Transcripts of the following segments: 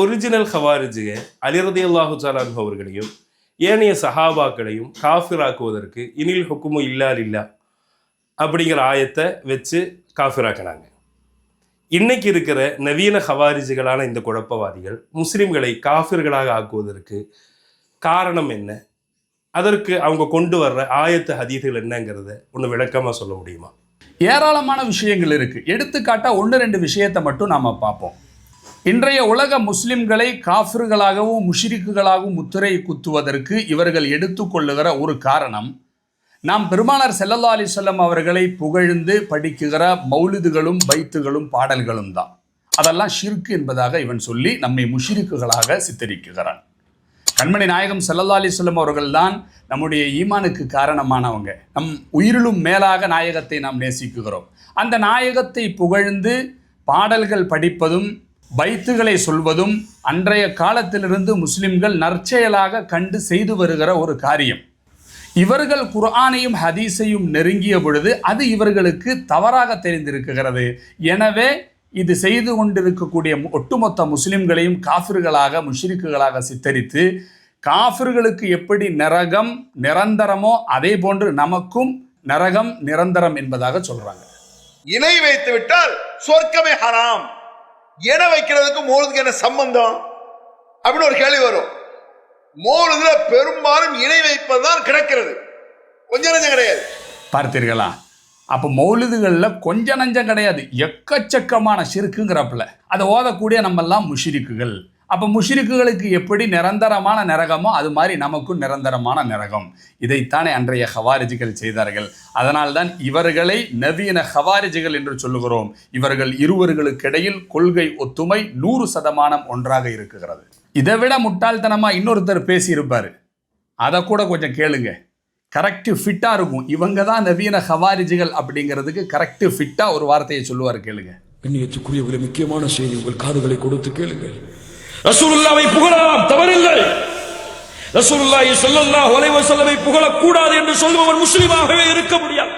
Original ஹவாரிஜுக அலிரதி அல்லாஹு சலான் அவர்களையும் ஏனைய சஹாபாக்களையும் காஃபிராக்குவதற்கு இனில் ஹுக்குமு இல்லால் இல்லா அப்படிங்கிற ஆயத்தை வச்சு காஃபிராக்கினாங்க இன்னைக்கு இருக்கிற நவீன ஹவாரிஜுகளான இந்த குழப்பவாதிகள் முஸ்லிம்களை காஃபிர்களாக ஆக்குவதற்கு காரணம் என்ன? அதற்கு அவங்க கொண்டு வர்ற ஆயத்து ஹதீதுகள் என்னங்கிறத ஒன்று விளக்கமாக சொல்ல முடியுமா? ஏராளமான விஷயங்கள் இருக்கு. எடுத்துக்காட்டா ஒன்று ரெண்டு விஷயத்தை மட்டும் நாம பார்ப்போம். இன்றைய உலக முஸ்லிம்களை காஃபிர்களாகவும் முஷிரிக்குகளாகவும் முத்திரை குத்துவதற்கு இவர்கள் எடுத்துக்கொள்ளுகிற ஒரு காரணம் நாம் பெருமானார் செல்லல்லா அலைஹி அவர்களை புகழ்ந்து படிக்குகிற மௌலிதுகளும் பைத்துகளும் பாடல்களும் தான். அதெல்லாம் ஷிர்கு என்பதாக இவன் சொல்லி நம்மை முஷிரிக்குகளாக சித்தரிக்குகிறான் கண்மணி நாயகம் செல்லல்லா அலைஹி அவர்கள் தான் நம்முடைய ஈமானுக்கு காரணமானவங்க. நம் உயிரிலும் மேலாக நாயகத்தை நாம் நேசிக்குகிறோம். அந்த நாயகத்தை புகழ்ந்து பாடல்கள் படிப்பதும் பைத்துகளை சொல்வதும் அன்றைய காலத்திலிருந்து முஸ்லிம்கள் நற்செயலாக கண்டு செய்து வருகிற ஒரு காரியம். இவர்கள் குர்ஆனையும் ஹதீஸையும் நெருங்கிய பொழுது அது இவர்களுக்கு தவறாக தெரிந்திருக்கிறது. எனவே இது செய்து கொண்டிருக்கக்கூடிய ஒட்டுமொத்த முஸ்லிம்களையும் காஃபிர்களாக முஷ்ரிக்குகளாக சித்தரித்து காஃபிர்களுக்கு எப்படி நரகம் நிரந்தரமோ அதே போன்று நமக்கும் நரகம் நிரந்தரம் என்பதாக சொல்றாங்க. இணை வைத்து விட்டால் சொர்க்கமே ஹராம். என வைக்கிறதுக்கு மோழுதுக்கு என்ன சம்பந்தம்? அப்படின்னு ஒரு கேள்வி வரும். மோலுதுல பெரும்பாலும் இணை வைப்பது தான் கிடக்கிறது. கொஞ்சம் நஞ்சம் கிடையாது. பார்த்தீர்களா? அப்போ மௌலிதுகளில் கொஞ்ச நஞ்சம் கிடையாது. எக்கச்சக்கமான சிறுக்குங்கிறப்பில். அதை ஓதக்கூடிய நம்மெல்லாம் முஷிரிக்குகள். அப்போ முஷிருக்குகளுக்கு எப்படி நிரந்தரமான நரகமோ அது மாதிரி நமக்கும் நிரந்தரமான நரகம். இதைத்தானே அன்றைய ஹவாரிஜிகள் செய்தார்கள். அதனால்தான் இவர்களை நவீன ஹவாரிஜிகள் என்று சொல்லுகிறோம். இவர்கள் இருவர்களுக்கிடையில் கொள்கை ஒத்துமை நூறு சதமானம் ஒன்றாக இருக்குகிறது. இதை விட முட்டாள்தனமாக இன்னொருத்தர் பேசியிருப்பார். அதை கூட கொஞ்சம் கேளுங்க. கரெக்டு ஃபிட்டாக இருக்கும். இவங்க தான் நவீன ஹவாரிஜிகள் அப்படிங்கிறதுக்கு கரெக்டு ஃபிட்டாக ஒரு வார்த்தையை சொல்லுவார் கேளுங்க. கண்ணியத்துக்குரியவர்களே முக்கியமான செய்தி உங்கள் காதுகளை கொடுத்து கேளுங்கள். ரசூலுல்லாவை புகழலாம் தவறில்லை. ரசூலுல்லாஹி ஸல்லல்லாஹு அலைஹி வஸல்லமை புகழக்கூடாது என்று சொல்பவர் முஸ்லிமாகவே இருக்க முடியாது.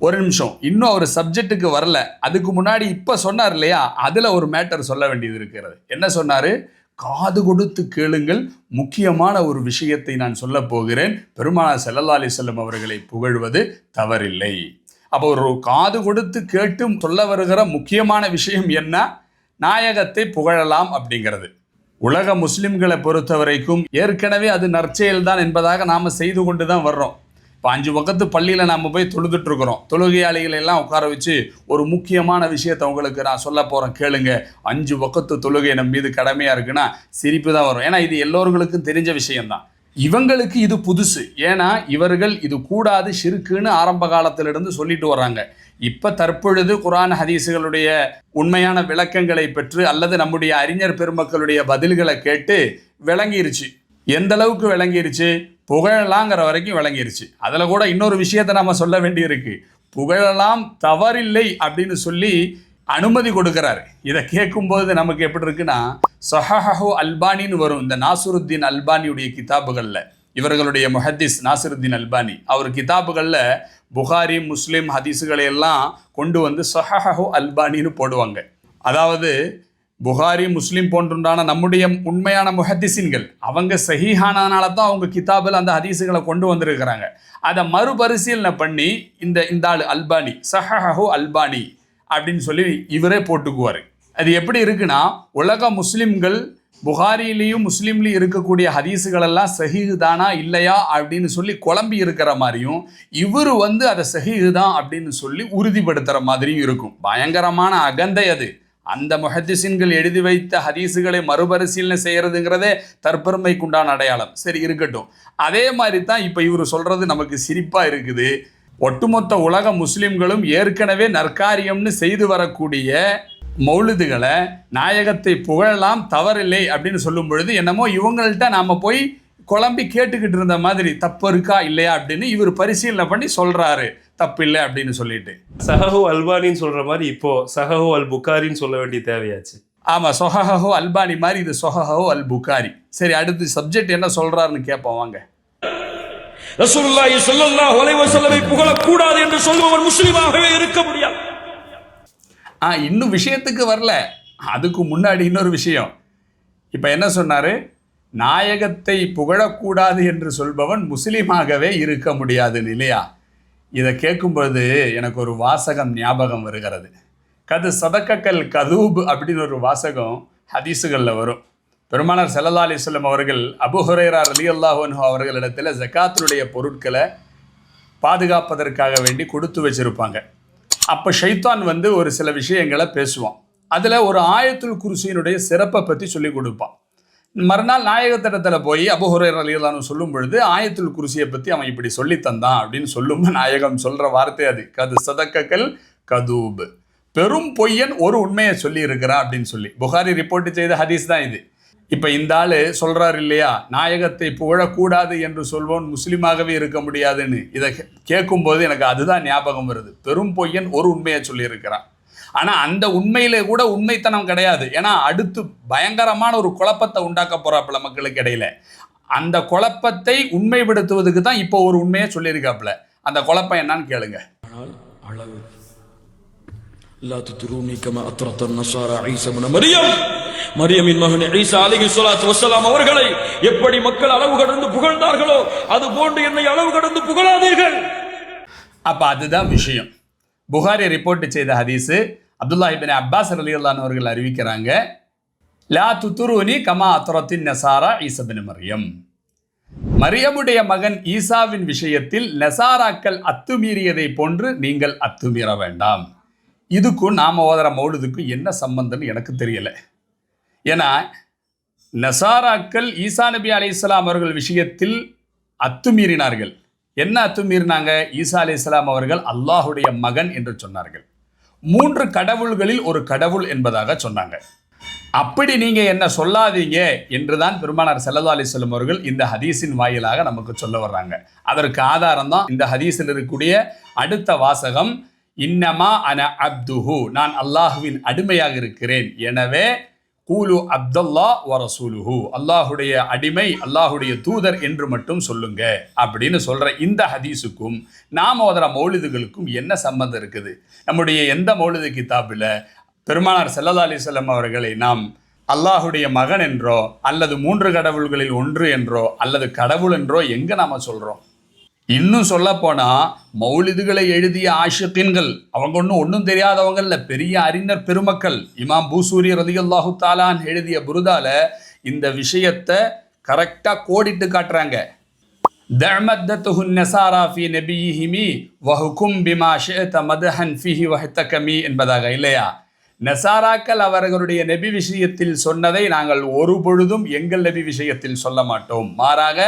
ஒரு நிமிஷம் இன்னும் ஒரு சப்ஜெக்ட்டுக்கு வரல. அதுக்கு முன்னாடி இப்போ சொன்னார் இல்லையா? அதில் ஒரு மேட்டர் சொல்ல வேண்டியது இருக்கிறது. என்ன சொன்னார்? காது கொடுத்து கேளுங்கள். முக்கியமான ஒரு விஷயத்தை நான் சொல்ல போகிறேன். பெருமானார் ஸல்லல்லாஹு அலைஹி அவர்களை புகழ்வது தவறில்லை. அப்போ ஒரு காது கொடுத்து கேட்டும் சொல்ல வருகிற முக்கியமான விஷயம் என்ன? நாயகத்தை புகழலாம் அப்படிங்கிறது. உலக முஸ்லிம்களை பொறுத்த வரைக்கும் ஏற்கனவே அது நற்செயல் தான் என்பதாக நாம் செய்து கொண்டு தான் வர்றோம். இப்போ அஞ்சு பக்கத்து பள்ளியில் நாம் போய் தொழுதுட்ருக்குறோம் தொழுகையாளிகளை எல்லாம் உட்கார வச்சு ஒரு முக்கியமான விஷயத்தை உங்களுக்கு நான் சொல்ல போகிறேன் கேளுங்க. அஞ்சு பக்கத்து தொழுகை நம்ம மீது கடமையாக இருக்குன்னா சிரிப்பு தான் வரும். ஏன்னா இது எல்லோர்களுக்கும் தெரிஞ்ச விஷயம்தான். இவங்களுக்கு இது புதுசு. ஏன்னா இவர்கள் இது கூடாது ஷிருக்குன்னு ஆரம்ப காலத்திலிருந்து சொல்லிட்டு வர்றாங்க. இப்போ தற்பொழுது குரான் ஹதீஸுகளுடைய உண்மையான விளக்கங்களை பெற்று அல்லது நம்முடைய அறிஞர் பெருமக்களுடைய பதில்களை கேட்டு விளங்கிருச்சு. எந்த அளவுக்கு விளங்கிருச்சு? புகழலாங்கிற வரைக்கும் விளங்கிருச்சு. அதில் கூட இன்னொரு விஷயத்தை நம்ம சொல்ல வேண்டியிருக்கு. புகழலாம் தவறில்லை அப்படின்னு சொல்லி அனுமதி கொடுக்குறாரு. இதை கேட்கும்போது நமக்கு எப்படி இருக்குன்னா சஹஹு அல்பானின்னு வரும். இந்த நாசுருத்தீன் அல்பானியுடைய கிதாபுகளில். இவர்களுடைய முஹத்திஸ் நாசிருத்தீன் அல்பானி. அவர் கிதாபுகளில் புகாரி முஸ்லீம் ஹதீஸுகளை எல்லாம் கொண்டு வந்து சஹஹு அல்பானின்னு போடுவாங்க. அதாவது புகாரி முஸ்லீம் போன்றுண்டான நம்முடைய உண்மையான முஹத்திசின்கள் அவங்க சஹிஹானதுனால தான் அவங்க கிதாபில் அந்த ஹதீஸுகளை கொண்டு வந்திருக்கிறாங்க. அதை மறுபரிசீலனை பண்ணி இந்த இந்த ஆள் அல்பானி சஹஹு அல்பானி அப்படின்னு சொல்லி இவரே போட்டுக்குவார். அது எப்படி இருக்குன்னா உலக முஸ்லிம்கள் புகாரிலையும் முஸ்லீம்லேயும் இருக்கக்கூடிய ஹதீஸுகளெல்லாம் சஹீஹு தானா இல்லையா அப்படின்னு சொல்லி குழம்பி இருக்கிற மாதிரியும் இவர் வந்து அதை சஹீஹு தான் அப்படின்னு சொல்லி உறுதிப்படுத்துகிற மாதிரியும் இருக்கும். பயங்கரமான அகந்தை அது. அந்த முஹத்திசின்கள் எழுதி வைத்த ஹதீஸுகளை மறுபரிசீலனை செய்கிறதுங்கிறதே தற்பெருமைக்குண்டான அடையாளம். சரி இருக்கட்டும். அதே மாதிரி தான் இப்போ இவர் சொல்கிறது நமக்கு சிரிப்பாக இருக்குது. ஒட்டுமொத்த உலக முஸ்லிம்களும் ஏற்கனவே நற்காரியம்னு செய்து வரக்கூடிய மௌலிதுகளை நாயகத்தை புகழலாம் தவறில்லை அப்படின்னு சொல்லும் பொழுது என்னமோ இவங்கள்ட்ட நாம போய் குழம்பி கேட்டுக்கிட்டு இருந்த மாதிரி தப்பு இருக்கா இல்லையா அப்படின்னு இவர் பரிசீலனை பண்ணி சொல்றாரு. தப்பு இல்லை அப்படின்னு சொல்லிட்டு. சஹஹு அல்பானின்னு சொல்ற மாதிரி இப்போ சஹஹு அல் புகாரின்னு சொல்ல வேண்டிய தேவையாச்சு. ஆமா சொஹஹோ அல்பானி மாதிரி இது சொஹஹோ அல் புகாரி சரி அடுத்து சப்ஜெக்ட் என்ன சொல்றாருன்னு கேட்போம் வாங்க. ரசூலுல்லாஹி ஸல்லல்லாஹு அலைஹி வஸல்லமை புகழக்கூடாது என்று சொல்பவர் முஸ்லிமாகவே இருக்க முடியாது. ஆ இன்னும் விஷயத்துக்கு வரல. அதுக்கு முன்னாடி இன்னொரு விஷயம். இப்போ என்ன சொன்னார்? நாயகத்தை புகழக்கூடாது என்று சொல்பவன் முஸ்லீமாகவே இருக்க முடியாதுன்னு இல்லையா? இதை கேட்கும்பொழுது எனக்கு ஒரு வாசகம் ஞாபகம் வருகிறது. கது சதக்கக்கல் கதூப் அப்படின்னு ஒரு வாசகம் ஹதீஸுகளில் வரும். பெருமானார் ஸல்லல்லாஹு அலிஸ்லம் அவர்கள் அபு அலி ரலியல்லாஹு அவர்களிடத்தில் ஜக்காத்தினுடைய பொருட்களை பாதுகாப்பதற்காக வேண்டி கொடுத்து வச்சிருப்பாங்க. அப்போ ஷைத்தான் வந்து ஒரு சில விஷயங்களை பேசுவான். அதில் ஒரு ஆயத்துல் குருசியினுடைய சிறப்பை பற்றி சொல்லி கொடுப்பான். மறுநாள் நாயகத்திடத்தில் போய் அபுஹுரர் அலியல்லான்னு சொல்லும் பொழுது ஆயத்துல் குருசியை பற்றி அவன் இப்படி சொல்லி தந்தான் அப்படின்னு சொல்லும் நாயகம் சொல்கிற வார்த்தை அது. கது சதக்கக்கல் கதூப். பெரும் பொய்யன் ஒரு உண்மையை சொல்லி இருக்கிறான் அப்படின்னு சொல்லி. புகாரி ரிப்போர்ட் செய்த ஹதீஸ் தான் இது. இப்போ இந்த ஆள் சொல்கிறார் இல்லையா நாயகத்தை புகழக்கூடாது என்று சொல்வோன் முஸ்லீமாகவே இருக்க முடியாதுன்னு. இதை கே- கேட்கும்போது எனக்கு அதுதான் ஞாபகம் வருது. பெரும் பொய்யன் ஒரு உண்மையை சொல்லியிருக்கிறான். ஆனால் அந்த உண்மையிலே கூட உண்மைத்தனம் கிடையாது. ஏன்னா அடுத்து பயங்கரமான ஒரு குழப்பத்தை உண்டாக்க போகிறாப்புல மக்களுக்கு இடையில. அந்த குழப்பத்தை உண்மைப்படுத்துவதுக்கு தான் இப்போ ஒரு உண்மையை சொல்லியிருக்காப்புல. அந்த குழப்பம் என்னன்னு கேளுங்க. ஆனால் அளவு லா துத்ரூனி கமா அத்ரத் நசாரா ஈசா இப்னு மரியம் மரியமின் மகன் ஈசா அலைஹி சொலாத்து வசலாம் அவர்களை எப்படி மக்கள் அளவு கடந்து புகழ்ந்தார்களோ அது போன்று என்னை அளவு கடந்து புகழாதீர்கள். அப்போ அதுதான் விஷயம். புகாரி ரிப்போர்ட் செய்த ஹதீஸு அப்துல்லா இபின் அப்பாஸ் ரலியல்லான் அவர்கள் அறிவிக்கிறாங்க லா துத்துருனி கமா அத்ரத்தின் நசாரா ஈசபின் மரியம். மரியமுடைய மகன் ஈசாவின் விஷயத்தில் நசாராக்கள் அத்துமீறியதை போன்று நீங்கள் அத்துமீற வேண்டாம். இதுக்கும் நாம் ஓதுற மௌலுதுக்கும் என்ன சம்பந்தம்னு எனக்கு தெரியலை. ஏன்னா நசாராக்கள் ஈசா நபி அலைஹிஸ்ஸலாம் அவர்கள் விஷயத்தில் அத்துமீறினார்கள். என்ன அத்துமீறினாங்க? ஈசா அலைஹிஸ்ஸலாம் அவர்கள் அல்லாஹுடைய மகன் என்று சொன்னார்கள். மூன்று கடவுள்களில் ஒரு கடவுள் என்பதாக சொன்னாங்க. அப்படி நீங்கள் என்ன சொல்லாதீங்க என்றுதான் பெருமானார் செல்லதா அலி சொல்லும் அவர்கள் இந்த ஹதீஸின் வாயிலாக நமக்கு சொல்ல வர்றாங்க. அதற்கு ஆதாரம் தான் இந்த ஹதீஸில் இருக்கக்கூடிய அடுத்த வாசகம் இன்னமா அன அப்துஹு நான் அல்லாஹுவின் அடிமையாக இருக்கிறேன். எனவே கூலு அப்துல்லா வரசூலுஹு அல்லாஹுடைய அடிமை அல்லாஹுடைய தூதர் என்று மட்டும் சொல்லுங்க. அப்படின்னு சொல்கிற இந்த ஹதீஸுக்கும் நாம் ஓதுற மௌலிதுகளுக்கும் என்ன சம்பந்தம் இருக்குது? நம்முடைய எந்த மௌலிது கிதாபில் பெருமானார் ஸல்லல்லாஹு அலிசல்லம் அவர்களை நாம் அல்லாஹுடைய மகன் என்றோ அல்லது மூன்று கடவுள்களில் ஒன்று என்றோ அல்லது கடவுள் என்றோ எங்கே நாம் சொல்கிறோம் இன்னும் சொல்லப்போனால் மௌலிதுகளை எழுதிய ஆஷிக்கின்கள் அவங்க ஒன்றும் ஒன்றும் தெரியாதவங்க இல்லை பெரிய அறிஞர் பெருமக்கள் இமாம் பூசூரி ரதியுல்லாஹு தாலான் எழுதிய புருதால இந்த விஷயத்தை கரெக்டாக கோடிட்டு காட்டுறாங்க. தமத்தத்துஹு நெசாரா ஃபி நபிஹிமி வஹுக்கும் பிமா ஷேத மதஹன் ஃபிஹி வஹத்தகமி என்பதாக இல்லையா? நெசாராக்கள் அவர்களுடைய நெபி விஷயத்தில் சொன்னதை நாங்கள் ஒரு பொழுதும் எங்கள் நபி விஷயத்தில் சொல்ல மாட்டோம். மாறாக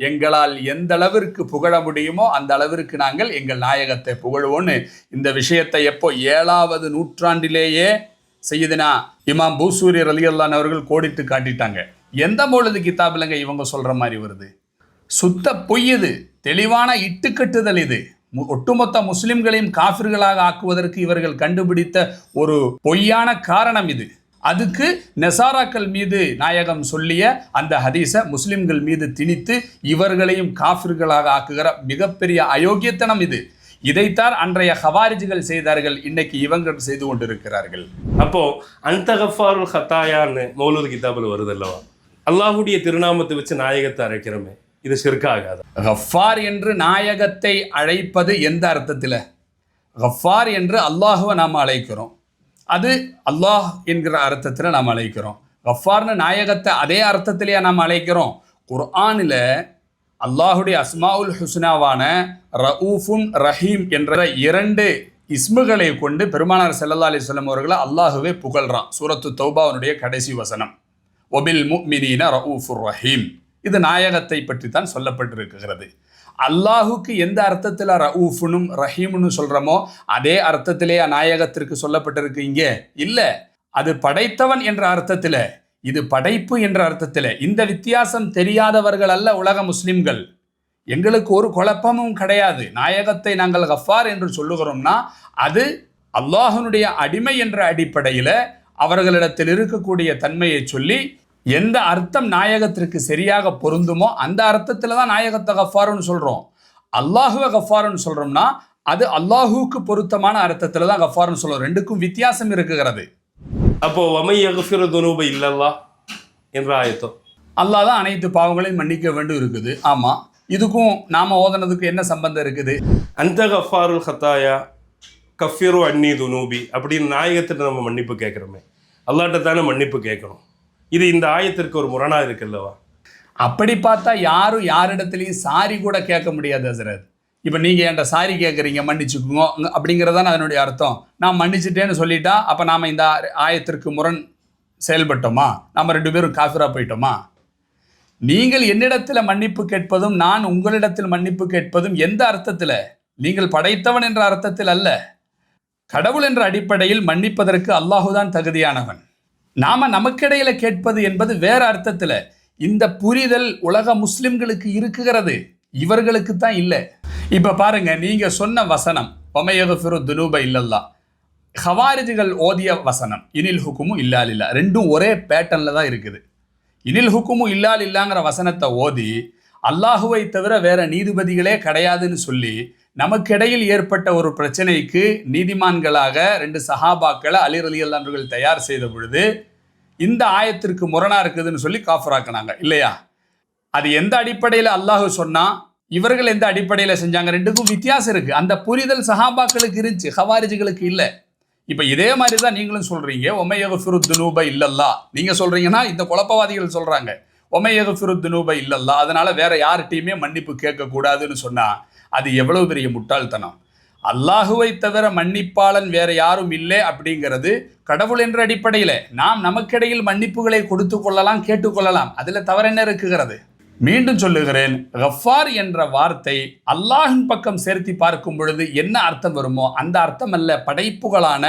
எங்களால் எந்த அளவிற்கு புகழ முடியுமோ அந்த அளவிற்கு நாங்கள் எங்கள் நாயகத்தை புகழுவோன்னு இந்த விஷயத்தை எப்போ ஏழாவது நூற்றாண்டிலேயே செய்யுதுனா இமாம் பூசூரி ரலியல்லான் அவர்கள் கோடிட்டு காட்டிட்டாங்க. எந்த பொழுது கிதாபிலங்க இவங்க சொல்ற மாதிரி வருது? சுத்த பொய் இது தெளிவான இட்டுக்கட்டுதல் இது. மு- ஒட்டுமொத்த முஸ்லிம்களையும் காஃபிர்களாக ஆக்குவதற்கு இவர்கள் கண்டுபிடித்த ஒரு பொய்யான காரணம் இது. அதுக்கு நெசாராக்கள் மீது நாயகம் சொல்லிய அந்த ஹதீஸை முஸ்லிம்கள் மீது திணித்து இவர்களையும் காஃபிர்களாக ஆக்குகிற மிகப்பெரிய அயோக்கியத்தனம் இது. இதைத்தான் அன்றைய ஹவாரிஜிகள் செய்தார்கள். இன்னைக்கு இவங்க செய்து கொண்டிருக்கிறார்கள். அப்போ அந்த கஃபாருல் ஹத்தாயான்னு மௌலூத் கிதாபில் வருது அல்லவா அல்லாஹுடைய திருநாமத்தை வச்சு நாயகத்தை அழைக்கிறோமே. இது ஷிர்காகாது? கஃபார் என்று நாயகத்தை அழைப்பது எந்த அர்த்தத்தில்? கஃபார் என்று அல்லாஹுவை நாம் அழைக்கிறோம். அது அல்லாஹ் என்கிற அர்த்தத்தில் நாம் அழைக்கிறோம். கஃபார்னு நாயகத்தை அதே அர்த்தத்திலேயே நாம் அழைக்கிறோம். குர்ஆனில் அல்லாஹுடைய அஸ்மாவுல் ஹுஸ்னாவான ரഊஃபுன் ரஹீம் என்ற இரண்டு இஸ்முகளை கொண்டு பெருமானார் ஸல்லல்லாஹு அலைஹி வஸல்லம் அவர்களை அல்லாஹுவே புகழ்றான். சூரத்து தௌபாவனுடைய கடைசி வசனம். ஒபில் முக்மினீன ரவுஃபுர் ரஹீம். இது நாயகத்தை பற்றி தான் சொல்லப்பட்டிருக்கிறது. அல்லாஹுக்கு எந்த அர்த்தத்தில் ரவுஃபுனும் ரஹீம்னு சொல்கிறோமோ அதே அர்த்தத்திலே நாயகத்திற்கு சொல்லப்பட்டிருக்கு இங்கே. இல்லை. அது படைத்தவன் என்ற அர்த்தத்தில் இது படைப்பு என்ற அர்த்தத்தில். இந்த வித்தியாசம் தெரியாதவர்கள் அல்ல உலக முஸ்லிம்கள். எங்களுக்கு ஒரு குழப்பமும் கிடையாது. நாயகத்தை நாங்கள் கஃபார் என்று சொல்லுகிறோம்னா அது அல்லாஹனுடைய அடிமை என்ற அடிப்படையில் அவர்களிடத்தில் இருக்கக்கூடிய தன்மையை சொல்லி எந்த அர்த்தம் நாயகத்திற்கு சரியாக பொருந்துமோ அந்த அர்த்தத்தில் தான் நாயகத்தை கஃபாருன்னு சொல்கிறோம் அல்லாஹுவை கஃபாருன்னு சொல்கிறோம்னா அது அல்லாஹுவுக்கு பொருத்தமான அர்த்தத்தில் தான் கஃபாருன்னு சொல்கிறோம் ரெண்டுக்கும் வித்தியாசம் இருக்குகிறது அப்போ வமை யகுஃபிரு துனூப இல்லல்லா என்ற ஆயத்தம். அல்லாஹ் தான் அனைத்து பாவங்களையும் மன்னிக்க வேண்டும் இருக்குது. ஆமாம் இதுக்கும் நாம ஓதுனதுக்கு என்ன சம்பந்தம் இருக்குது? அந்த கஃபாருல் ஹத்தாயா கஃபிரு அன்னி துனூபி அப்படின்னு நாயகத்திட்ட நம்ம மன்னிப்பு கேட்குறோமே. அல்லாட்ட தானே மன்னிப்பு கேட்கணும். இது இந்த ஆயத்திற்கு ஒரு முரணாக இருக்குல்லவா? அப்படி பார்த்தா யாரும் யாரிடத்துலையும் சாரி கூட கேட்க முடியாது ஹசரத். இப்போ நீங்கள் என்கிட்ட சாரி கேட்குறீங்க மன்னிச்சுக்குங்க அப்படிங்கிறதான அதனுடைய அர்த்தம். நான் மன்னிச்சிட்டேன்னு சொல்லிட்டா அப்போ நாம் இந்த ஆ- ஆயத்திற்கு முரண் செயல்பட்டோமா? நம்ம ரெண்டு பேரும் காஃபிராக போயிட்டோமா? நீங்கள் என்னிடத்தில் மன்னிப்பு கேட்பதும் நான் உங்களிடத்தில் மன்னிப்பு கேட்பதும் எந்த அர்த்தத்தில்? நீங்கள் படைத்தவன் என்ற அர்த்தத்தில் அல்ல. கடவுள் என்ற அடிப்படையில் மன்னிப்பதற்கு அல்லாஹுதான் தகுதியானவன். நாம நமக்கிடையில கேட்பது என்பது வேற அர்த்தத்துல இந்த புரிதல் உலக முஸ்லிம்களுக்கு இருக்குகிறது. இவர்களுக்கு தான் இல்லை. இப்ப பாருங்க நீங்க சொன்ன வசனம் ஒமையகுஃபிரு துனூப இல்லல்லா. ஹவாரிஜிகள் ஓதிய வசனம் இனில் ஹுக்குமும் இல்லால் இல்லா ரெண்டும் ஒரே பேட்டர்ன்ல தான் இருக்குது. இனில் ஹுக்குமும் இல்லால் இல்லாங்கிற வசனத்தை ஓதி அல்லாஹுவை தவிர வேற நீதிபதிகளே கிடையாதுன்னு சொல்லி நமக்கிடையில் ஏற்பட்ட ஒரு பிரச்சனைக்கு நீதிமான்களாக ரெண்டு சஹாபாக்களை அலி அலி அல்லான்கள் தயார் செய்த பொழுது இந்த ஆயத்திற்கு முரணா இருக்குதுன்னு சொல்லி காஃபராக்குனாங்க. இல்லையா? அது எந்த அடிப்படையில் அல்லாஹு சொன்னா இவர்கள் எந்த அடிப்படையில் செஞ்சாங்க? ரெண்டுக்கும் வித்தியாசம் இருக்கு. அந்த புரிதல் சஹாபாக்களுக்கு இருந்துச்சு ஹவாரிஜிகளுக்கு இல்லை. இப்போ இதே மாதிரி தான் நீங்களும் சொல்றீங்க ஒமையக ஃபிருத்துனூப இல்லல்லா. நீங்க சொல்றீங்கன்னா இந்த குழப்பவாதிகள் சொல்றாங்க ஒமையக ஃபிருத்துனூப இல்லல்லா. அதனால வேற யார்கிட்டையுமே மன்னிப்பு கேட்கக்கூடாதுன்னு சொன்னால் சொன்னா அது எவ்வளவு பெரிய முட்டாள்தனம். அல்லாஹுவை தவிர மன்னிப்பாளன் வேற யாரும் இல்லை அப்படிங்கிறது கடவுள் என்ற அடிப்படையில். நாம் நமக்கிடையில் மன்னிப்புகளை கொடுத்து கொள்ளலாம் கேட்டுக்கொள்ளலாம் அதில் தவறென்ன இருக்குகிறது மீண்டும் சொல்லுகிறேன் கஃபார் என்ற வார்த்தை அல்லாஹின் பக்கம் சேர்த்து பார்க்கும் பொழுது என்ன அர்த்தம் வருமோ அந்த அர்த்தம் அல்ல படைப்புகளான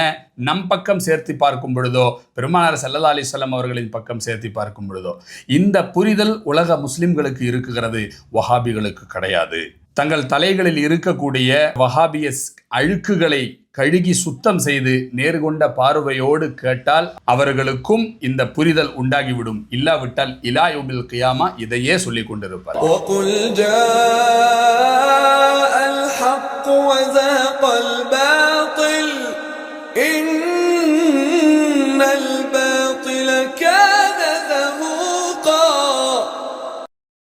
நம் பக்கம் சேர்த்து பார்க்கும் பொழுதோ பெருமானார் சல்லல்லா அலிஸ்லாம் அவர்களின் பக்கம் சேர்த்து பார்க்கும் பொழுதோ இந்த புரிதல் உலக முஸ்லிம்களுக்கு இருக்குகிறது வஹாபிகளுக்கு கிடையாது. தங்கள் தலைகளில் இருக்கக்கூடிய வஹாபிய ஸ்- அழுக்குகளை கழுகி சுத்தம் செய்து நேர்கொண்ட பார்வையோடு கேட்டால் அவர்களுக்கும் இந்த புரிதல் உண்டாகிவிடும் இல்லாவிட்டால் இலாயுபில் கியாமா இதையே சொல்லிக் கொண்டிருப்பார் وقل جاء الحق وزهق الباطل إن